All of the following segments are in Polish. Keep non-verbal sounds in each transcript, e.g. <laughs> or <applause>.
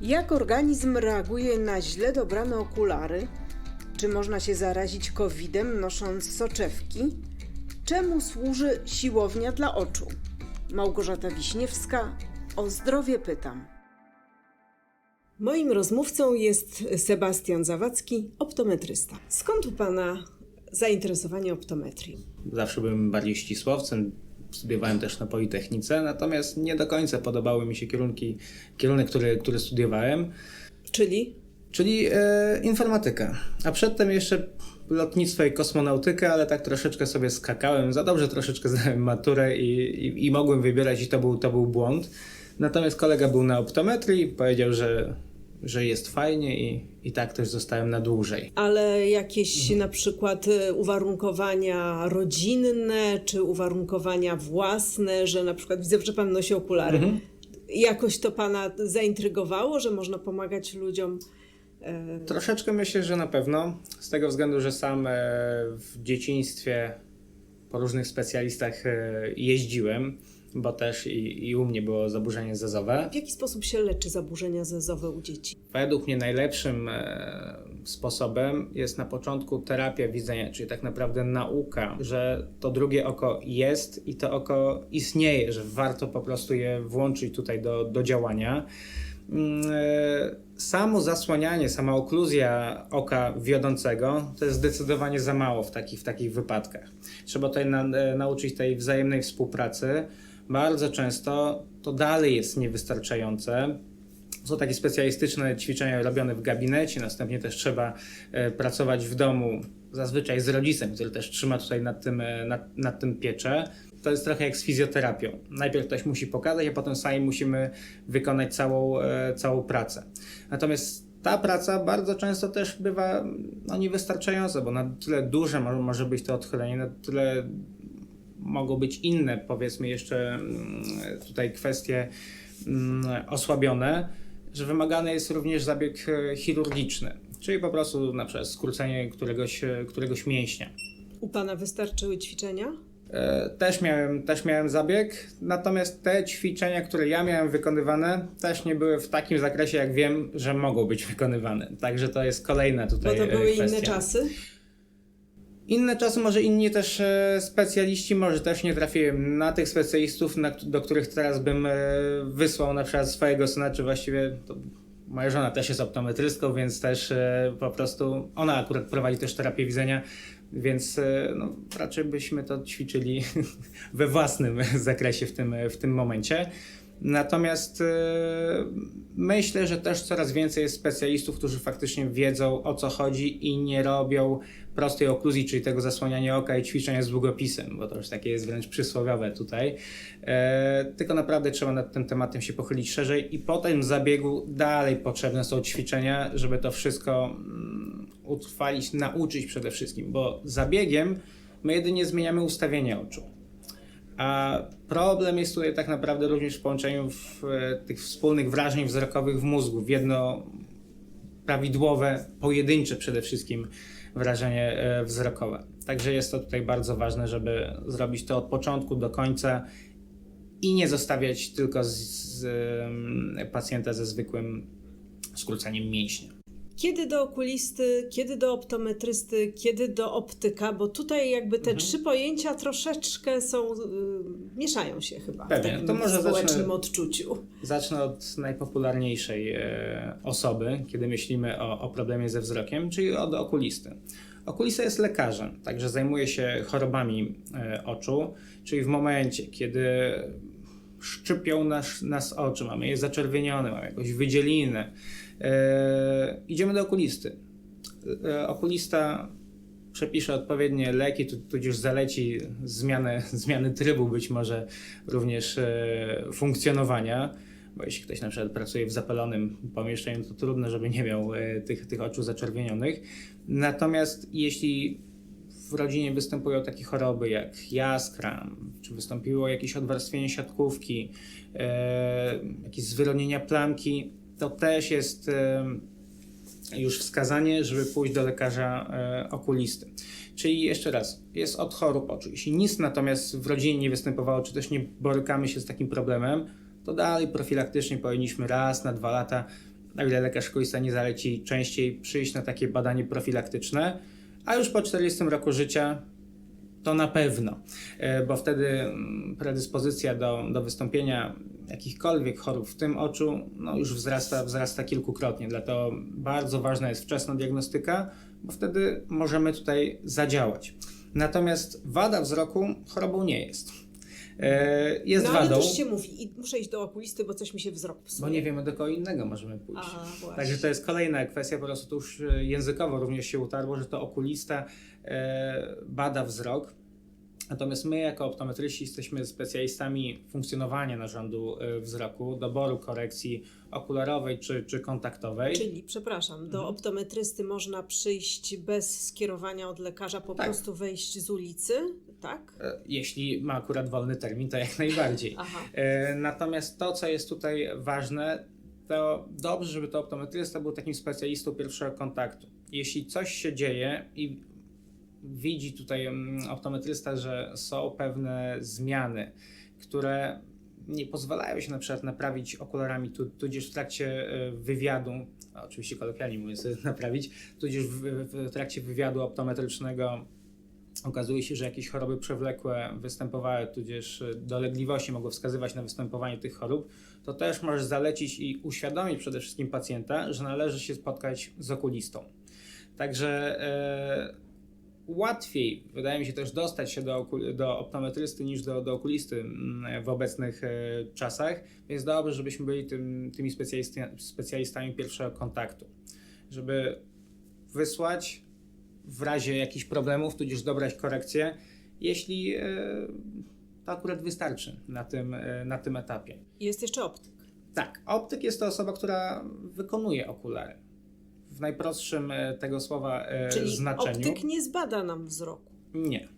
Jak organizm reaguje na źle dobrane okulary? Czy można się zarazić COVID-em nosząc soczewki? Czemu służy siłownia dla oczu? Małgorzata Wiśniewska, o zdrowie pytam. Moim rozmówcą jest Sebastian Zawadzki, optometrysta. Skąd u Pana zainteresowanie optometrią? Zawsze byłem bardziej ścisłowcem, studiowałem też na Politechnice, natomiast nie do końca podobały mi się kierunki, kierunek, który, który studiowałem, Czyli czyli e, informatyka. A przedtem jeszcze lotnictwo i kosmonautykę, ale tak troszeczkę sobie skakałem, za dobrze troszeczkę <laughs> zdałem maturę i, i, i mogłem wybierać i to był, to był błąd. Natomiast kolega był na optometrii, powiedział, że, że jest fajnie i, i tak też zostałem na dłużej. ale jakieś na przykład y, uwarunkowania rodzinne, czy uwarunkowania własne, że na przykład widzę, że pan nosi okulary. Jakoś to pana zaintrygowało, że można pomagać ludziom? e, Troszeczkę myślę, że na pewno. Z tego względu, że sam e, w dzieciństwie po różnych specjalistach e, jeździłem, bo też i, i u mnie było zaburzenie zezowe. W jaki sposób się leczy zaburzenia zezowe u dzieci? Według mnie najlepszym e, sposobem jest na początku terapia widzenia, czyli tak naprawdę nauka, że to drugie oko jest i to oko istnieje, że warto po prostu je włączyć tutaj do, do działania. Mm, e, Samo zasłanianie, sama okluzja oka wiodącego to jest zdecydowanie za mało w takich, w takich wypadkach. Trzeba tutaj na, e, nauczyć tej wzajemnej współpracy. Bardzo często to dalej jest niewystarczające. Są takie specjalistyczne ćwiczenia robione w gabinecie, następnie też trzeba e, pracować w domu, zazwyczaj z rodzicem, który też trzyma tutaj nad tym, e, nad, nad tym pieczę. To jest trochę jak z fizjoterapią. Najpierw ktoś musi pokazać, a potem sami musimy wykonać całą, e, całą pracę. Natomiast ta praca bardzo często też bywa no, niewystarczająca, bo na tyle duże może, może być to odchylenie, na tyle mogą być inne, powiedzmy jeszcze mm, tutaj kwestie mm, osłabione, że wymagany jest również zabieg e, chirurgiczny, czyli po prostu na przykład skrócenie któregoś, e, któregoś mięśnia. U pana wystarczyły ćwiczenia? E, Też miałem, też miałem zabieg, natomiast te ćwiczenia, które ja miałem wykonywane, też nie były w takim zakresie, jak wiem, że mogą być wykonywane. Także to jest kolejna Bo tutaj to e, były kwestia. inne czasy. Inne czasy, może inni też e, specjaliści, może też nie trafiłem na tych specjalistów, na, do których teraz bym e, wysłał na przykład swojego syna, czy właściwie to moja żona też jest optometrystką, więc też e, po prostu ona akurat prowadzi też terapię widzenia, więc no, raczej byśmy to ćwiczyli <laughs> we własnym zakresie w tym, w tym momencie. Natomiast e, myślę, że też coraz więcej jest specjalistów, którzy faktycznie wiedzą o co chodzi i nie robią prostej okluzji, czyli tego zasłaniania oka i ćwiczenia z długopisem, bo to już takie jest wręcz przysłowiowe tutaj. E, tylko naprawdę trzeba nad tym tematem się pochylić szerzej i po tym zabiegu dalej potrzebne są ćwiczenia, żeby to wszystko mm, utrwalić, nauczyć przede wszystkim, bo zabiegiem my jedynie zmieniamy ustawienie oczu. A problem jest tutaj tak naprawdę również w połączeniu w, e, tych wspólnych wrażeń wzrokowych w mózgu w jedno prawidłowe, pojedyncze przede wszystkim wrażenie e, wzrokowe. Także jest to tutaj bardzo ważne, żeby zrobić to od początku do końca i nie zostawiać tylko z, z, pacjenta ze zwykłym skróceniem mięśnia. Kiedy do okulisty, kiedy do optometrysty, kiedy do optyka, bo tutaj jakby te trzy pojęcia troszeczkę są, y, mieszają się chyba Pewnie. w takim To może społecznym zacznę- odczuciu. Zacznę od najpopularniejszej e, osoby, kiedy myślimy o, o problemie ze wzrokiem, czyli od okulisty. Okulista jest lekarzem, także zajmuje się chorobami e, oczu, czyli w momencie, kiedy szczypią nas, nas oczy, mamy je zaczerwienione, mamy jakąś wydzielinę, idziemy do okulisty. E, okulista przepisze odpowiednie leki, tu- tudzież zaleci zmianę, <laughs> zmiany trybu, być może również e, funkcjonowania, bo jeśli ktoś na przykład pracuje w zapalonym pomieszczeniu, to trudno, żeby nie miał e, tych, tych oczu zaczerwienionych. Natomiast jeśli w rodzinie występują takie choroby jak jaskra, czy wystąpiło jakieś odwarstwienie siatkówki, e, jakieś zwyronienia plamki, to też jest już wskazanie, żeby pójść do lekarza e, okulisty. Czyli jeszcze raz, jest od chorób oczu. Jeśli nic natomiast w rodzinie nie występowało, czy też nie borykamy się z takim problemem, to dalej profilaktycznie powinniśmy raz na dwa lata na ile lekarz okulista nie zaleci częściej przyjść na takie badanie profilaktyczne, a już po 40 roku życia to na pewno, e, bo wtedy mm, predyspozycja do, do wystąpienia jakichkolwiek chorób w tym oczu no już wzrasta, wzrasta kilkukrotnie. Dlatego bardzo ważna jest wczesna diagnostyka, bo wtedy możemy tutaj zadziałać. Natomiast wada wzroku chorobą nie jest. E, Jest no ale wadą, też się mówi, i muszę iść do okulisty, bo coś mi się wzrok psuje. bo nie wiemy do kogo innego możemy pójść. Także to jest kolejna kwestia, po prostu to już e, językowo również się utarło, że to okulista e, bada wzrok. Natomiast my jako optometryści jesteśmy specjalistami funkcjonowania narządu e, wzroku, doboru korekcji okularowej czy, czy kontaktowej. Czyli, przepraszam, do Mhm. optometrysty można przyjść bez skierowania od lekarza, po Tak. prostu wejść z ulicy, tak? E, Jeśli ma akurat wolny termin, to jak najbardziej. <laughs> E, Natomiast to, co jest tutaj ważne, to dobrze, żeby to optometrysta był takim specjalistą pierwszego kontaktu. Jeśli coś się dzieje i widzi tutaj mm, optometrysta, że są pewne zmiany, które nie pozwalają się na przykład naprawić okularami, tu, tudzież w trakcie e, wywiadu, oczywiście kolokwialnie mówiąc <laughs> naprawić, tudzież w, w trakcie wywiadu optometrycznego okazuje się, że jakieś choroby przewlekłe występowały, tudzież e, dolegliwości mogły wskazywać na występowanie tych chorób, to też możesz zalecić i uświadomić przede wszystkim pacjenta, że należy się spotkać z okulistą. Także e, łatwiej, wydaje mi się, też dostać się do, do optometrysty niż do, do okulisty mm, w obecnych e, czasach, więc dobrze, żebyśmy byli tym, tymi specjalistami pierwszego kontaktu, żeby wysłać w razie jakichś problemów, tudzież dobrać korekcję, jeśli e, to akurat wystarczy na tym, e, na tym etapie. Jest jeszcze optyk. Tak, optyk jest to osoba, która wykonuje okulary. W najprostszym e, tego słowa e, Czyli znaczeniu. optyk nie zbada nam wzroku. Nie.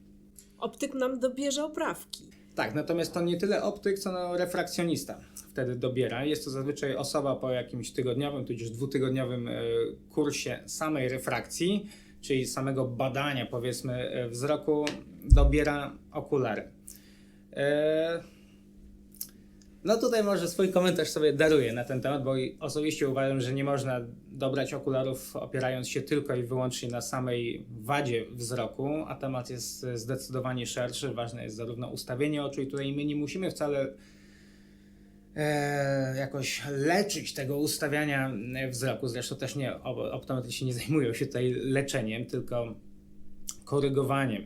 Optyk nam dobierze oprawki. Tak, natomiast to nie tyle optyk, co no refrakcjonista wtedy dobiera. Jest to zazwyczaj osoba po jakimś tygodniowym, tudzież dwutygodniowym e, kursie samej refrakcji, czyli samego badania, powiedzmy, wzroku, dobiera okulary. No tutaj może swój komentarz sobie daruję na ten temat, bo osobiście uważam, że nie można dobrać okularów opierając się tylko i wyłącznie na samej wadzie wzroku, a temat jest zdecydowanie szerszy. Ważne jest zarówno ustawienie oczu i tutaj my nie musimy wcale e, jakoś leczyć tego ustawiania wzroku. Zresztą też nie, op- optometryści nie zajmują się tutaj leczeniem, tylko korygowaniem,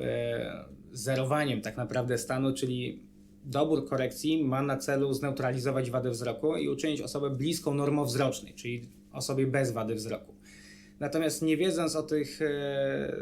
e, zerowaniem tak naprawdę stanu, czyli dobór korekcji ma na celu zneutralizować wadę wzroku i uczynić osobę bliską normowzrocznej, czyli osobie bez wady wzroku. Natomiast nie wiedząc o tych e,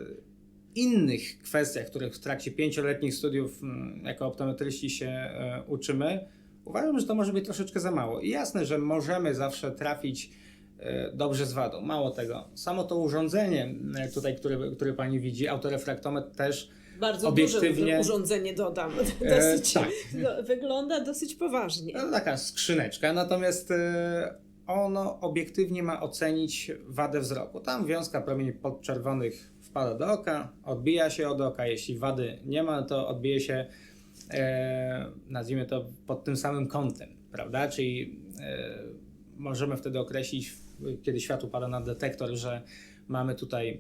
innych kwestiach, których w trakcie pięcioletnich studiów jako optometryści się e, uczymy, uważam, że to może być troszeczkę za mało. I jasne, że możemy zawsze trafić e, dobrze z wadą. Mało tego, samo to urządzenie tutaj, które, które pani widzi, autorefraktometr też Bardzo Obiektywnie- duże urządzenie dodam. E, <laughs> Dosyć, tak. no, wygląda dosyć poważnie. No, taka skrzyneczka, natomiast e, ono obiektywnie ma ocenić wadę wzroku. Tam wiązka promieni podczerwonych wpada do oka, odbija się od oka. Jeśli wady nie ma, to odbije się, e, nazwijmy to, pod tym samym kątem, prawda? Czyli e, możemy wtedy określić, kiedy światło pada na detektor, że mamy tutaj e,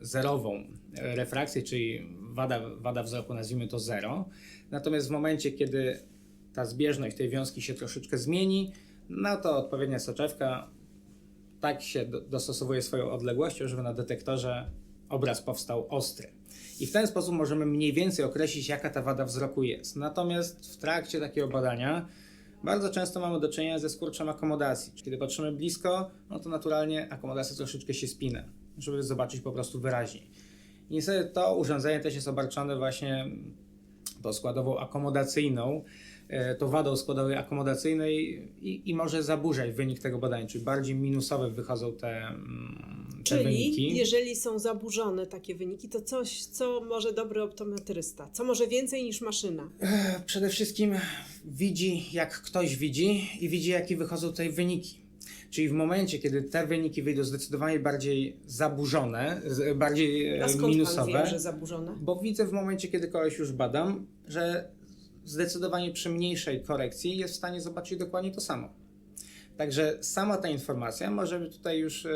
zerową e, refrakcję, czyli wada, wada wzroku, nazwijmy to zero. Natomiast w momencie, kiedy ta zbieżność tej wiązki się troszeczkę zmieni, no to odpowiednia soczewka tak się do, dostosowuje swoją odległością, żeby na detektorze obraz powstał ostry. I w ten sposób możemy mniej więcej określić, jaka ta wada wzroku jest. Natomiast w trakcie takiego badania bardzo często mamy do czynienia ze skurczem akomodacji. Kiedy patrzymy blisko, no to naturalnie akomodacja troszeczkę się spina, żeby zobaczyć po prostu wyraźniej. Niestety to urządzenie też jest obarczone właśnie tą składową akomodacyjną, e, tą wadą składowej akomodacyjnej i, i może zaburzać wynik tego badania, czyli bardziej minusowe wychodzą te, mm, te Czyli wyniki. jeżeli są zaburzone takie wyniki, to coś, co może dobry optometrysta? Co może więcej niż maszyna? Przede wszystkim widzi, jak ktoś widzi i widzi, jakie wychodzą tutaj wyniki. Czyli w momencie, kiedy te wyniki wyjdą zdecydowanie bardziej zaburzone, bardziej e, A skąd pan minusowe, wie, że zaburzone? bo widzę w momencie, kiedy kogoś już badam, że zdecydowanie przy mniejszej korekcji jest w stanie zobaczyć dokładnie to samo. Także sama ta informacja może tutaj już e,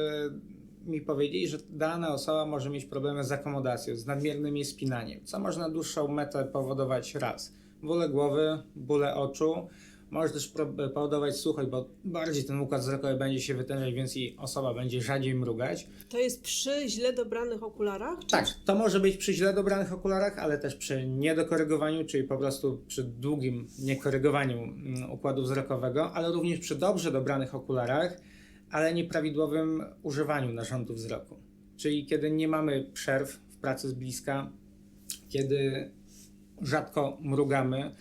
mi powiedzieć, że dana osoba może mieć problemy z akomodacją, z nadmiernym jej spinaniem, co może na dłuższą metę powodować raz bóle głowy, bóle oczu, może też powodować suchość, bo bardziej ten układ wzrokowy będzie się wytężać, więc i osoba będzie rzadziej mrugać. To jest przy źle dobranych okularach? Czy Tak, to może być przy źle dobranych okularach, ale też przy niedokorygowaniu, czyli po prostu przy długim niekorygowaniu mm, układu wzrokowego, ale również przy dobrze dobranych okularach, ale nieprawidłowym używaniu narządu wzroku. Czyli kiedy nie mamy przerw w pracy z bliska, kiedy rzadko mrugamy,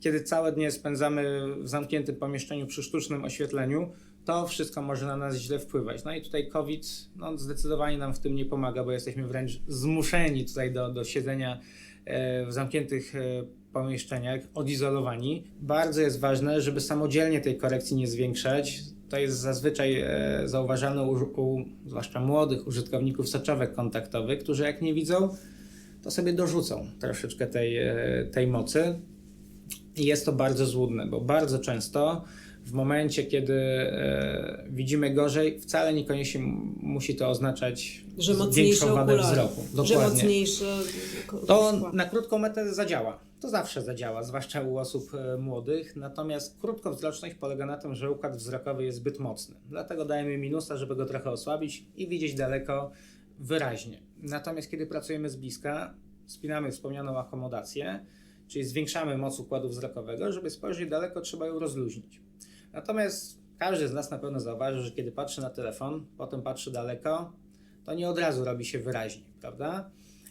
kiedy całe dnie spędzamy w zamkniętym pomieszczeniu przy sztucznym oświetleniu, to wszystko może na nas źle wpływać. No i tutaj COVID no, zdecydowanie nam w tym nie pomaga, bo jesteśmy wręcz zmuszeni tutaj do, do siedzenia e, w zamkniętych e, pomieszczeniach, odizolowani. Bardzo jest ważne, żeby samodzielnie tej korekcji nie zwiększać. To jest zazwyczaj e, zauważalne u, u zwłaszcza młodych użytkowników soczewek kontaktowych, którzy jak nie widzą, to sobie dorzucą troszeczkę tej, tej mocy. I jest to bardzo złudne, bo bardzo często w momencie, kiedy e, widzimy gorzej, wcale niekoniecznie musi to oznaczać że większą wadę okulary? wzroku. Że Dokładnie. mocniejsze... To na krótką metę zadziała. To zawsze zadziała, zwłaszcza u osób e, młodych. Natomiast krótkowzroczność polega na tym, że układ wzrokowy jest zbyt mocny. Dlatego dajemy minusa, żeby go trochę osłabić i widzieć daleko wyraźnie. Natomiast kiedy pracujemy z bliska, spinamy wspomnianą akomodację, czyli zwiększamy moc układu wzrokowego, żeby spojrzeć daleko, trzeba ją rozluźnić. Natomiast każdy z nas na pewno zauważy, że kiedy patrzy na telefon, potem patrzy daleko, to nie od razu robi się wyraźnie, prawda?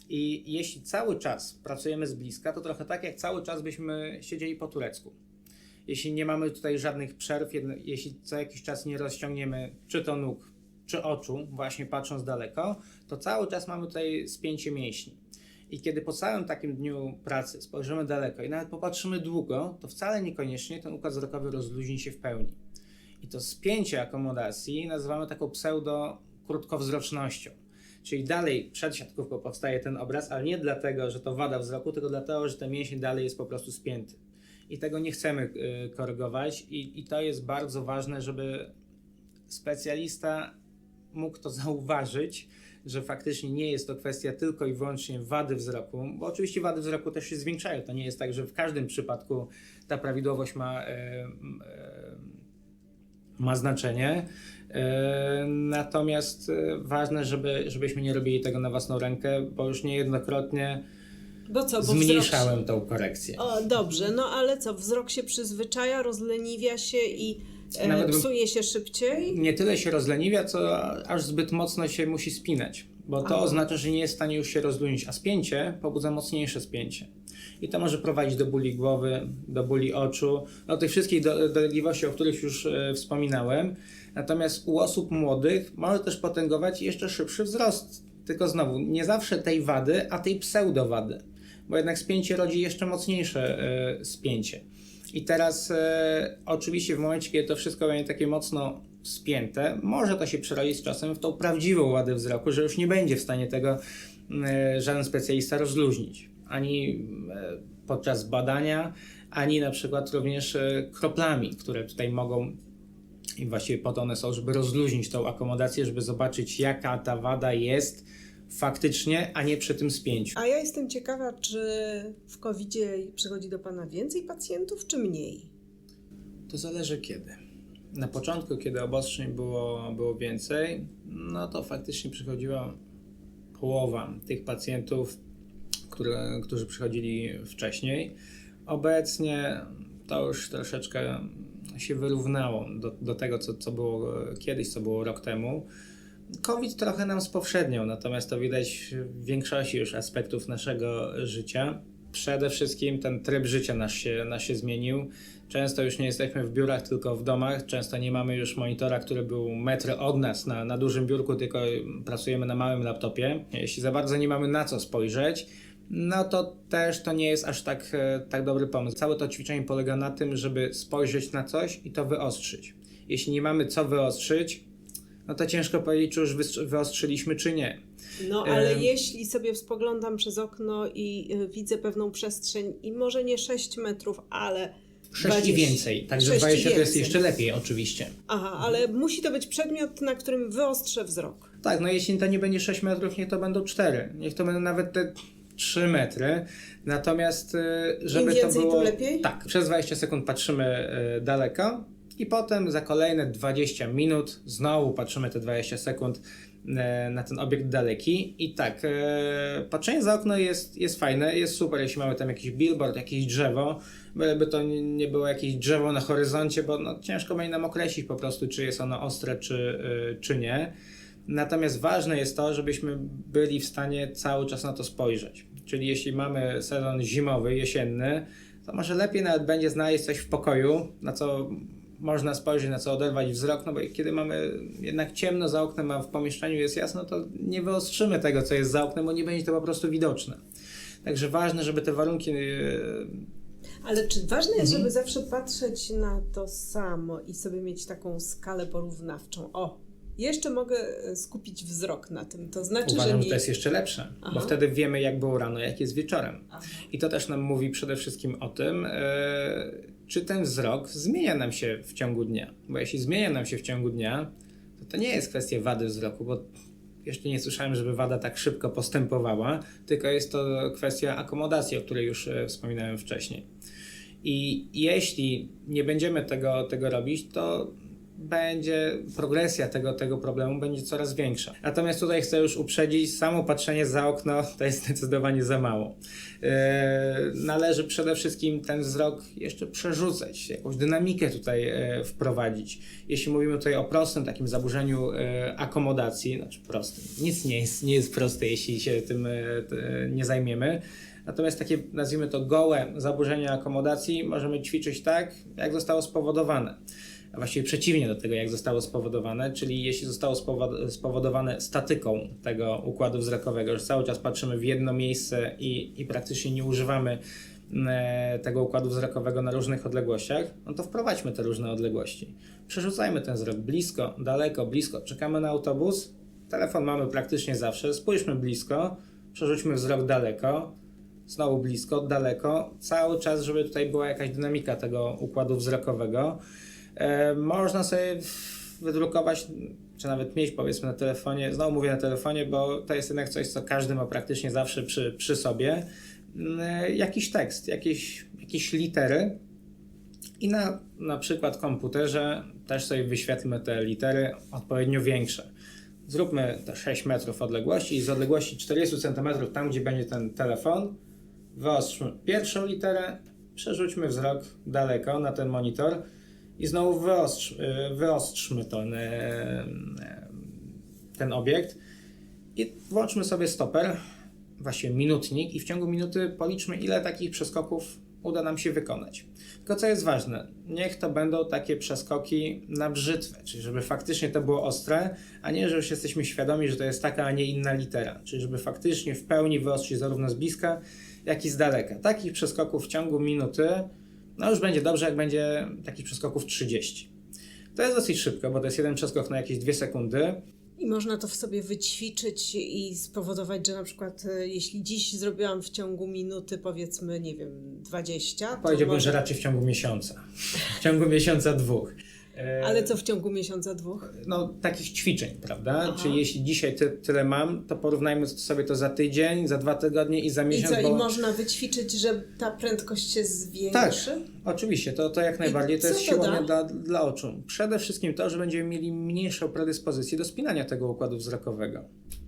I jeśli cały czas pracujemy z bliska, to trochę tak jak cały czas byśmy siedzieli po turecku. Jeśli nie mamy tutaj żadnych przerw, jeśli co jakiś czas nie rozciągniemy czy to nóg, czy oczu, właśnie patrząc daleko, to cały czas mamy tutaj spięcie mięśni. I kiedy po całym takim dniu pracy spojrzymy daleko i nawet popatrzymy długo, to wcale niekoniecznie ten układ wzrokowy rozluźni się w pełni. I to spięcie akomodacji nazywamy taką pseudo-krótkowzrocznością. Czyli dalej przed siatkówką powstaje ten obraz, ale nie dlatego, że to wada wzroku, tylko dlatego, że ten mięsień dalej jest po prostu spięty. I tego nie chcemy y, korygować, i, i to jest bardzo ważne, żeby specjalista mógł to zauważyć, że faktycznie nie jest to kwestia tylko i wyłącznie wady wzroku, bo oczywiście wady wzroku też się zwiększają. To nie jest tak, że w każdym przypadku ta prawidłowość ma, e, e, ma znaczenie. E, Natomiast e, ważne, żeby, żebyśmy nie robili tego na własną rękę, bo już niejednokrotnie Bo co, bo zmniejszałem tą korekcję. Wzrok... O, dobrze, no ale co, wzrok się przyzwyczaja, rozleniwia się i Nawet bym- psuje się szybciej? nie tyle się rozleniwia, co aż zbyt mocno się musi spinać, bo to Aha. oznacza, że nie jest w stanie już się rozluźnić, a spięcie pobudza mocniejsze spięcie. I to może prowadzić do bóli głowy, do bóli oczu, do tych wszystkich do, dolegliwości, o których już e, wspominałem. Natomiast u osób młodych może też potęgować jeszcze szybszy wzrost. Tylko znowu, nie zawsze tej wady, a tej pseudowady, bo jednak spięcie rodzi jeszcze mocniejsze e, spięcie. I teraz e, oczywiście w momencie, kiedy to wszystko będzie takie mocno spięte, może to się przerodzić z czasem w tą prawdziwą wadę wzroku, że już nie będzie w stanie tego e, żaden specjalista rozluźnić. Ani e, podczas badania, ani na przykład również e, kroplami, które tutaj mogą i właściwie po to one są, żeby rozluźnić tą akomodację, żeby zobaczyć jaka ta wada jest faktycznie, a nie przy tym spięciu. A ja jestem ciekawa, czy w covid przychodzi do Pana więcej pacjentów, czy mniej? To zależy kiedy. Na początku, kiedy obostrzeń było, było więcej, no to faktycznie przychodziła połowa tych pacjentów, które, którzy przychodzili wcześniej. Obecnie to już troszeczkę się wyrównało do, do tego, co, co było kiedyś, co było rok temu. COVID trochę nam spowszedniał, natomiast to widać w większości już aspektów naszego życia. Przede wszystkim ten tryb życia nasz się, nasz się zmienił. Często już nie jesteśmy w biurach, tylko w domach. Często nie mamy już monitora, który był metr od nas na, na dużym biurku, tylko pracujemy na małym laptopie. Jeśli za bardzo nie mamy na co spojrzeć, no to też to nie jest aż tak, e, tak dobry pomysł. Całe to ćwiczenie polega na tym, żeby spojrzeć na coś i to wyostrzyć. Jeśli nie mamy co wyostrzyć, no to ciężko powiedzieć, czy już wyostrzyliśmy, czy nie. No, ale Em. jeśli sobie spoglądam przez okno i y, widzę pewną przestrzeń i może nie 6 metrów, ale 6 i 20. więcej. Także Sześć i 20 to jest jeszcze lepiej oczywiście. Aha, ale musi to być przedmiot, na którym wyostrzę wzrok. Tak, no jeśli to nie będzie 6 metrów, niech to będą 4. Niech to będą nawet te 3 metry. Natomiast, y, żeby więcej, to było. tym lepiej? Tak, przez 20 sekund patrzymy y, daleko i potem za kolejne 20 minut znowu patrzymy te 20 sekund y, na ten obiekt daleki. I tak, y, patrzenie za okno jest, jest fajne, jest super, jeśli mamy tam jakiś billboard, jakieś drzewo, byleby to nie było jakieś drzewo na horyzoncie, bo no, ciężko będzie nam określić po prostu, czy jest ono ostre, czy, y, czy nie. Natomiast ważne jest to, żebyśmy byli w stanie cały czas na to spojrzeć. Czyli jeśli mamy sezon zimowy, jesienny, to może lepiej nawet będzie znaleźć coś w pokoju, na co można spojrzeć, na co oderwać wzrok, no bo kiedy mamy jednak ciemno za oknem, a w pomieszczeniu jest jasno, to nie wyostrzymy tego, co jest za oknem, bo nie będzie to po prostu widoczne. Także ważne, żeby te warunki yy, Ale czy ważne jest, Mhm. żeby zawsze patrzeć na to samo i sobie mieć taką skalę porównawczą? O, jeszcze mogę e, skupić wzrok na tym. To znaczy, Uważam, że że nie... to jest jeszcze lepsze, Aha. bo wtedy wiemy, jak było rano, jak jest wieczorem. Aha. I to też nam mówi przede wszystkim o tym, e, czy ten wzrok zmienia nam się w ciągu dnia. Bo jeśli zmienia nam się w ciągu dnia, to to nie jest kwestia wady wzroku, bo jeszcze nie słyszałem, żeby wada tak szybko postępowała, tylko jest to kwestia akomodacji, o której już e, wspominałem wcześniej. I jeśli nie będziemy tego, tego robić, to będzie progresja tego, tego problemu będzie coraz większa. Natomiast tutaj chcę już uprzedzić, samo patrzenie za okno <laughs> to jest zdecydowanie za mało. E, należy przede wszystkim ten wzrok jeszcze przerzucać, jakąś dynamikę tutaj e, wprowadzić. Jeśli mówimy tutaj o prostym takim zaburzeniu e, akomodacji, znaczy prostym, nic nie jest, nie jest proste, jeśli się tym e, t- nie zajmiemy. Natomiast takie, nazwijmy to, gołe zaburzenia akomodacji możemy ćwiczyć tak, jak zostało spowodowane. A właściwie przeciwnie do tego, jak zostało spowodowane, czyli jeśli zostało spowo- spowodowane statyką tego układu wzrokowego, że cały czas patrzymy w jedno miejsce i, i praktycznie nie używamy e, tego układu wzrokowego na różnych odległościach, no to wprowadźmy te różne odległości. Przerzucajmy ten wzrok blisko, daleko, blisko. Czekamy na autobus, telefon mamy praktycznie zawsze, spójrzmy blisko, przerzućmy wzrok daleko, znowu blisko, daleko, cały czas, żeby tutaj była jakaś dynamika tego układu wzrokowego. E, można sobie wydrukować, czy nawet mieć powiedzmy na telefonie, znowu mówię na telefonie, bo to jest jednak coś, co każdy ma praktycznie zawsze przy, przy sobie, mm, e, jakiś tekst, jakieś, jakieś litery i na, na przykład komputerze też sobie wyświetlmy te litery odpowiednio większe. Zróbmy te 6 metrów odległości i z odległości 40 cm tam, gdzie będzie ten telefon, wyostrzmy pierwszą literę, przerzućmy wzrok daleko na ten monitor i znowu wyostrz, wyostrzmy ten, y, ten obiekt i włączmy sobie stoper, właściwie minutnik i w ciągu minuty policzmy ile takich przeskoków uda nam się wykonać. Tylko co jest ważne, niech to będą takie przeskoki na brzytwę, czyli żeby faktycznie to było ostre, a nie, że już jesteśmy świadomi, że to jest taka, a nie inna litera. Czyli żeby faktycznie w pełni wyostrzyć zarówno z bliska, jak i z daleka. Takich przeskoków w ciągu minuty, no już będzie dobrze, jak będzie takich przeskoków 30. To jest dosyć szybko, bo to jest jeden przeskok na jakieś 2 sekundy. I można to w sobie wyćwiczyć i spowodować, że na przykład e, jeśli dziś zrobiłam w ciągu minuty powiedzmy, nie wiem, 20, to Powiedziałbym, może... że raczej w ciągu miesiąca. W ciągu miesiąca dwóch. E, Ale co w ciągu miesiąca, dwóch? no, takich ćwiczeń, prawda? Aha. Czyli jeśli dzisiaj ty, tyle mam, to porównajmy sobie to za tydzień, za dwa tygodnie i za I miesiąc. co, bo... i można wyćwiczyć, że ta prędkość się zwiększy? Oczywiście, to, to jak najbardziej. To jest da? dla, dla oczu. Przede wszystkim to, że będziemy mieli mniejszą predyspozycję do spinania tego układu wzrokowego.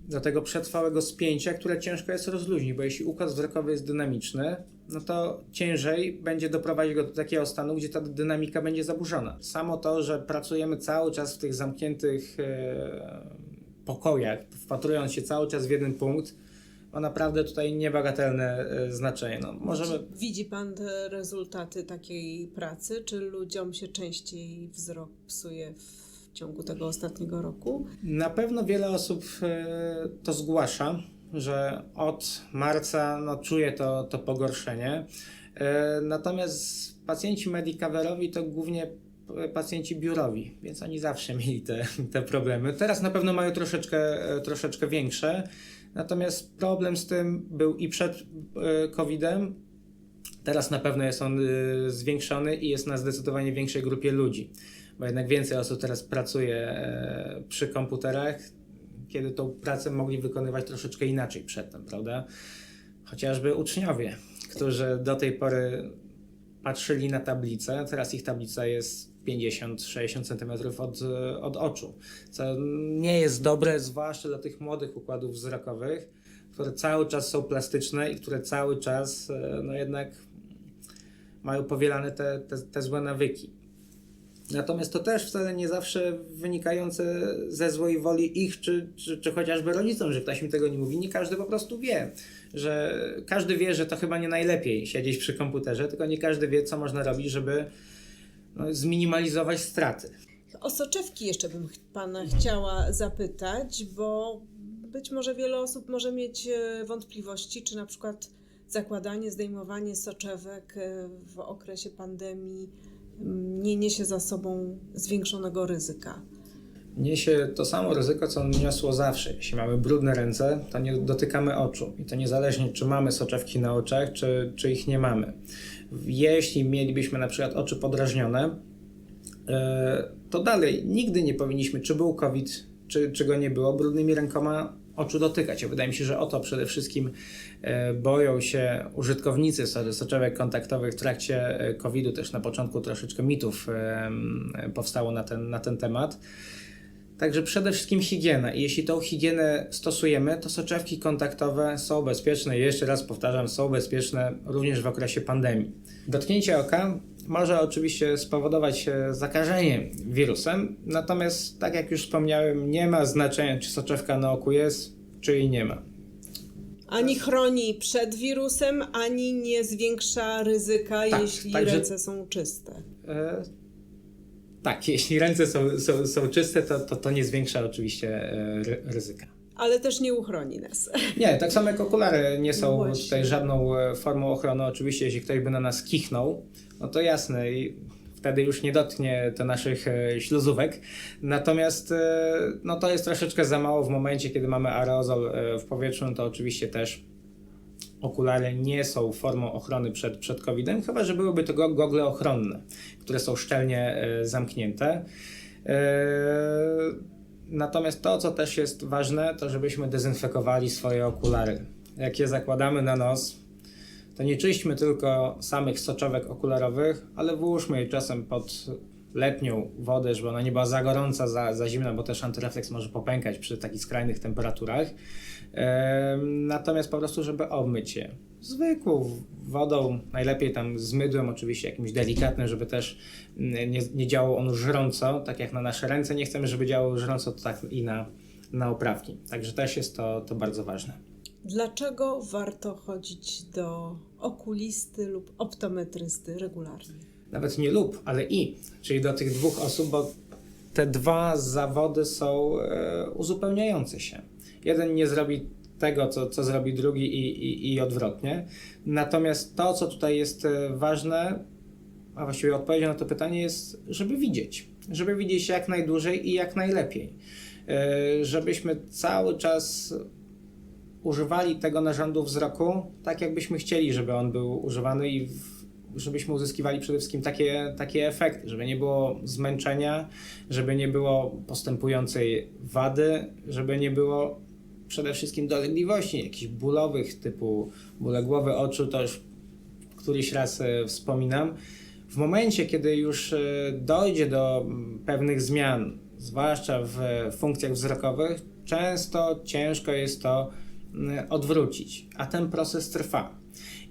Do tego przetrwałego spięcia, które ciężko jest rozluźnić, bo jeśli układ wzrokowy jest dynamiczny, no to ciężej będzie doprowadzić go do takiego stanu, gdzie ta dynamika będzie zaburzona. Samo to, że pracujemy cały czas w tych zamkniętych e, pokojach, wpatrując się cały czas w jeden punkt, ma naprawdę tutaj niebagatelne e, znaczenie. No, możemy Widzi Pan rezultaty takiej pracy? Czy ludziom się częściej wzrok psuje w ciągu tego ostatniego roku? Na pewno wiele osób e, to zgłasza, że od marca no, czuje to, to pogorszenie. E, Natomiast pacjenci medicaverowi to głównie pacjenci biurowi, więc oni zawsze mieli te, te problemy. Teraz na pewno mają troszeczkę, troszeczkę większe. Natomiast problem z tym był i przed e, COVID-em, Teraz na pewno jest on y, zwiększony i jest na zdecydowanie większej grupie ludzi, bo jednak więcej osób teraz pracuje e, przy komputerach, kiedy tą pracę mogli wykonywać troszeczkę inaczej przedtem, prawda? Chociażby uczniowie, którzy do tej pory patrzyli na tablicę, teraz ich tablica jest 50-60 cm od, od oczu, co nie jest dobre, zwłaszcza dla tych młodych układów wzrokowych, które cały czas są plastyczne i które cały czas e, no jednak mają powielane te, te, te złe nawyki. Natomiast to też wcale nie zawsze wynikające ze złej woli ich, czy, czy, czy chociażby rodzicom, że ktoś im tego nie mówi. Nie każdy po prostu wie, że każdy wie, że to chyba nie najlepiej siedzieć przy komputerze, tylko nie każdy wie, co można robić, żeby no, zminimalizować straty. O soczewki jeszcze bym pana chciała zapytać, bo być może wiele osób może mieć e, wątpliwości, czy na przykład zakładanie, zdejmowanie soczewek e, w okresie pandemii mm, nie niesie za sobą zwiększonego ryzyka. Niesie to samo ryzyko, co niosło zawsze. Jeśli mamy brudne ręce, to nie dotykamy oczu. I to niezależnie, czy mamy soczewki na oczach, czy, czy ich nie mamy. Jeśli mielibyśmy na przykład oczy podrażnione, e, to dalej nigdy nie powinniśmy, czy był COVID, czy, czy go nie było, brudnymi rękoma oczu dotykać. Wydaje mi się, że o to przede wszystkim e, boją się użytkownicy so- soczewek kontaktowych w trakcie e, COVID-u. Też na początku troszeczkę mitów powstało na ten, na ten temat. Także przede wszystkim higiena. I jeśli tą higienę stosujemy, to soczewki kontaktowe są bezpieczne. I jeszcze raz powtarzam, są bezpieczne również w okresie pandemii. Dotknięcie oka może oczywiście spowodować e, zakażenie wirusem, natomiast tak jak już wspomniałem, nie ma znaczenia, czy soczewka na oku jest, czy jej nie ma. Ani chroni przed wirusem, ani nie zwiększa ryzyka, Tak, jeśli także- ręce są czyste. E, tak, <laughs> jeśli ręce są, są, są czyste, to, to, to nie zwiększa oczywiście e, ry- ryzyka. Ale też nie uchroni nas. <laughs> Nie, tak samo jak okulary nie są Właśnie. tutaj żadną e, formą ochrony. Oczywiście, jeśli ktoś by na nas kichnął, no to jasne, i wtedy już nie dotknie to naszych e, śluzówek. Natomiast no to jest troszeczkę za mało w momencie, kiedy mamy aerozol w powietrzu, no to oczywiście też okulary nie są formą ochrony przed, przed COVID-em, chyba że byłyby to go- gogle ochronne, które są szczelnie e, zamknięte. E, Natomiast to, co też jest ważne, to żebyśmy dezynfekowali swoje okulary. Jak je zakładamy na nos, to nie czyśćmy tylko samych soczewek okularowych, ale włóżmy je czasem pod letnią wodę, żeby ona nie była za gorąca, za, za zimna, bo też antyrefleks może popękać przy takich skrajnych temperaturach. Em, Natomiast po prostu, żeby obmyć je zwykłą wodą, najlepiej tam z mydłem, oczywiście jakimś delikatnym, żeby też mm, nie, nie działał on żrąco, tak jak na nasze ręce. Nie chcemy, żeby działał żrąco, to tak i na, na oprawki. Także też jest to, to bardzo ważne. Dlaczego warto chodzić do okulisty lub optometrysty regularnie? Nawet nie lub, ale i, czyli do tych dwóch osób, bo te dwa zawody są e, uzupełniające się. Jeden nie zrobi tego, co, co zrobi drugi i, i, i odwrotnie. Natomiast to, co tutaj jest e, ważne, a właściwie odpowiedzią na to pytanie jest, żeby widzieć. Żeby widzieć jak najdłużej i jak najlepiej. E, żebyśmy cały czas używali tego narządu wzroku tak, jakbyśmy chcieli, żeby on był używany i w, żebyśmy uzyskiwali przede wszystkim takie, takie efekty, żeby nie było zmęczenia, żeby nie było postępującej wady, żeby nie było przede wszystkim dolegliwości jakichś bólowych typu bóle głowy, oczu, to już któryś raz e, wspominam. W momencie, kiedy już e, dojdzie do pewnych zmian, zwłaszcza w funkcjach wzrokowych, często ciężko jest to odwrócić, a ten proces trwa.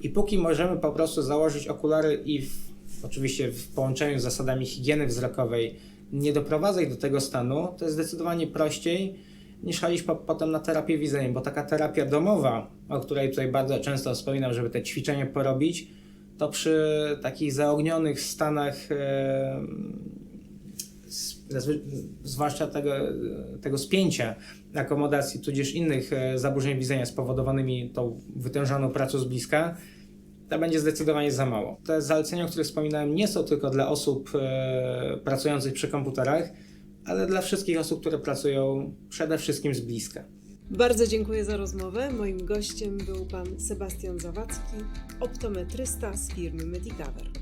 I póki możemy po prostu założyć okulary i w, oczywiście w połączeniu z zasadami higieny wzrokowej nie doprowadzać do tego stanu, to jest zdecydowanie prościej niż chodzić po, potem na terapię widzeniem, bo taka terapia domowa, o której tutaj bardzo często wspominam, żeby te ćwiczenia porobić, to przy takich zaognionych stanach, zazwy- zwłaszcza tego, tego spięcia, akomodacji, tudzież innych e, zaburzeń widzenia spowodowanymi tą wytężoną pracą z bliska, to będzie zdecydowanie za mało. Te zalecenia, o których wspominałem, nie są tylko dla osób e, pracujących przy komputerach, ale dla wszystkich osób, które pracują przede wszystkim z bliska. Bardzo dziękuję za rozmowę. Moim gościem był pan Sebastian Zawadzki, optometrysta z firmy Medicover.